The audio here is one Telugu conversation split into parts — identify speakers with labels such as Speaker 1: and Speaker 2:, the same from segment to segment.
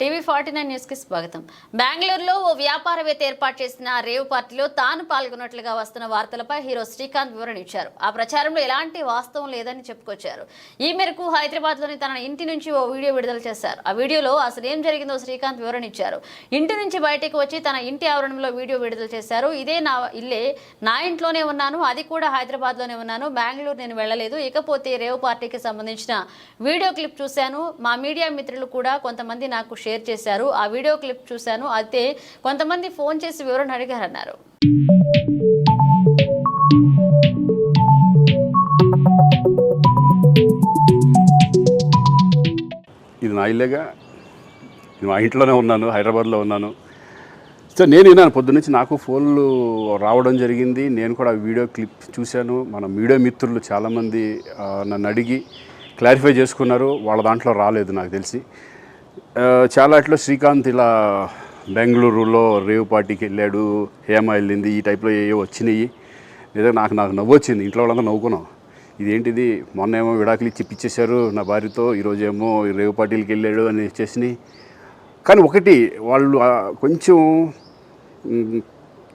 Speaker 1: టీవీ ఫార్టీ నైన్ న్యూస్కి స్వాగతం. బెంగళూరులో ఓ వ్యాపారవేత్త ఏర్పాటు చేసిన రేవ్ పార్టీలో తాను పాల్గొన్నట్లుగా వస్తున్న వార్తలపై హీరో శ్రీకాంత్ వివరణ ఇచ్చారు ఆ ప్రచారంలో ఎలాంటి వాస్తవం లేదని చెప్పుకొచ్చారు. ఈ మేరకు హైదరాబాద్లోని తన ఇంటి నుంచి ఓ వీడియో విడుదల చేశారు. ఆ వీడియోలో అసలు ఏం జరిగిందో శ్రీకాంత్ వివరణ ఇచ్చారు ఇంటి నుంచి బయటకు వచ్చి తన ఇంటి ఆవరణంలో వీడియో విడుదల చేశారు. ఇదే నా ఇల్లే నా ఇంట్లోనే ఉన్నాను అది కూడా హైదరాబాద్లోనే ఉన్నాను బెంగళూరు నేను వెళ్ళలేదు. ఇకపోతే రేవ్ పార్టీకి సంబంధించిన వీడియో క్లిప్ చూశాను. మా మీడియా మిత్రులు కూడా కొంతమంది నాకు షేర్ చేశారు. ఆ వీడియో క్లిప్ చూశాను. అయితే కొంతమంది ఫోన్ చేసి వివరణ అడిగారన్నారు.
Speaker 2: ఇది నా ఇల్లేగా. మా ఇంట్లోనే ఉన్నాను హైదరాబాద్లో ఉన్నాను. సో నేను విన్నాను పొద్దున్నుంచి నాకు ఫోన్లు రావడం జరిగింది. నేను కూడా వీడియో క్లిప్ చూశాను. మన మీడియా మిత్రులు చాలామంది నన్ను అడిగి క్లారిఫై చేసుకున్నారు. వాళ్ళ దాంట్లో రాలేదు నాకు తెలిసి. చాలా అట్లా శ్రీకాంత్ ఇలా బెంగళూరులో రేవ్ పార్టీకి వెళ్ళాడు హేమ వెళ్ళింది ఈ టైప్లో ఏవో వచ్చినాయి. నిజంగా నాకు నాకు నవ్వు వచ్చింది. ఇంట్లో వాళ్ళందరూ నవ్వుకున్నాం. ఇదేంటిది? మొన్న ఏమో విడాకులు ఇచ్చి పిచ్చేశారు నా భార్యతో ఈరోజు ఏమో రేవు పార్టీలకి వెళ్ళాడు అని చేసినాయి కానీ ఒకటి వాళ్ళు కొంచెం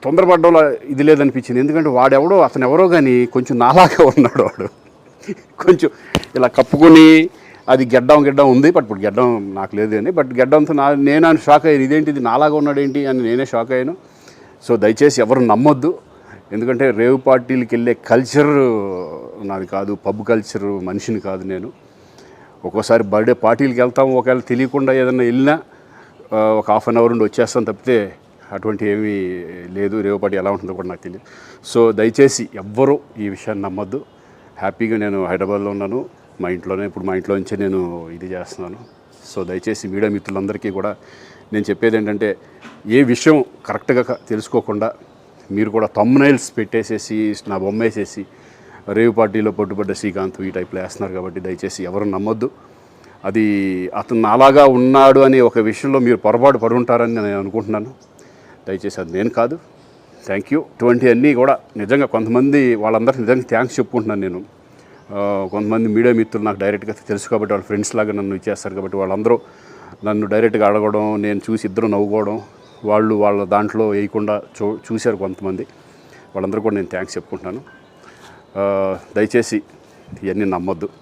Speaker 2: తొందరపడ్డంలో ఇది లేదనిపించింది. ఎందుకంటే వాడెవడో అతను ఎవరో కానీ కొంచెం నాలాగా ఉన్నాడు వాడు. కొంచెం ఇలా కప్పుకొని అది గెడ్డం గెడ్డం ఉంది బట్ ఇప్పుడు గెడ్డం నాకు లేదు అని. బట్ గెడ్డంతో నా నేను షాక్ అయ్యాను. ఇదేంటిది నాలాగా ఉన్నాడేంటి అని నేనే షాక్ అయ్యాను. సో దయచేసి ఎవరు నమ్మొద్దు. ఎందుకంటే రేవ్ పార్టీలకి వెళ్ళే కల్చర్ నాది కాదు పబ్ కల్చర్ మనిషిని కాదు నేను. ఒక్కోసారి బర్త్డే పార్టీలకు వెళ్తాం ఒకవేళ తెలియకుండా ఏదైనా వెళ్ళినా ఒక హాఫ్ అన్ అవర్ నుండి వచ్చేస్తాం తప్పితే అటువంటి ఏమీ లేదు. రేవ్ పార్టీ ఎలా ఉంటుందో కూడా నాకు తెలియదు. సో దయచేసి ఎవ్వరూ ఈ విషయాన్ని నమ్మొద్దు. హ్యాపీగా నేను హైదరాబాద్లో ఉన్నాను. మా ఇంట్లోనే ఇప్పుడు మా ఇంట్లో నుంచే నేను ఇది చేస్తున్నాను. సో దయచేసి మీడియా మిత్రులందరికీ కూడా నేను చెప్పేది ఏంటంటే ఏ విషయం కరెక్ట్గా తెలుసుకోకుండా మీరు కూడా తమ్నైల్స్ పెట్టేసేసి నా బొమ్మ వేసేసి రేవు పార్టీలో పట్టుబడ్డ శ్రీకాంత్ ఈ టైప్లో వేస్తున్నారు కాబట్టి దయచేసి ఎవరు నమ్మొద్దు. అది అతను అలాగా ఉన్నాడు అనే ఒక విషయంలో మీరు పొరపాటు పడి ఉంటారని నేను అనుకుంటున్నాను. దయచేసి అది నేను కాదు. Thank you. ఇటువంటివన్నీ కూడా నిజంగా కొంతమంది వాళ్ళందరికీ నిజంగా థ్యాంక్స్ చెప్పుకుంటున్నాను నేను. కొంతమంది మీడియా మిత్రులు నాకు డైరెక్ట్గా తెలుసు కాబట్టి వాళ్ళ ఫ్రెండ్స్ లాగా నన్ను ఇచ్చేస్తారు కాబట్టి వాళ్ళందరూ నన్ను డైరెక్ట్గా అడగడం నేను చూసి ఇద్దరు నవ్వుకోవడం వాళ్ళు వాళ్ళ దాంట్లో వేయకుండా చూ చూశారు కొంతమంది. వాళ్ళందరూ కూడా నేను థ్యాంక్స్ చెప్పుకుంటున్నాను. దయచేసి ఇవన్నీ నమ్మొద్దు.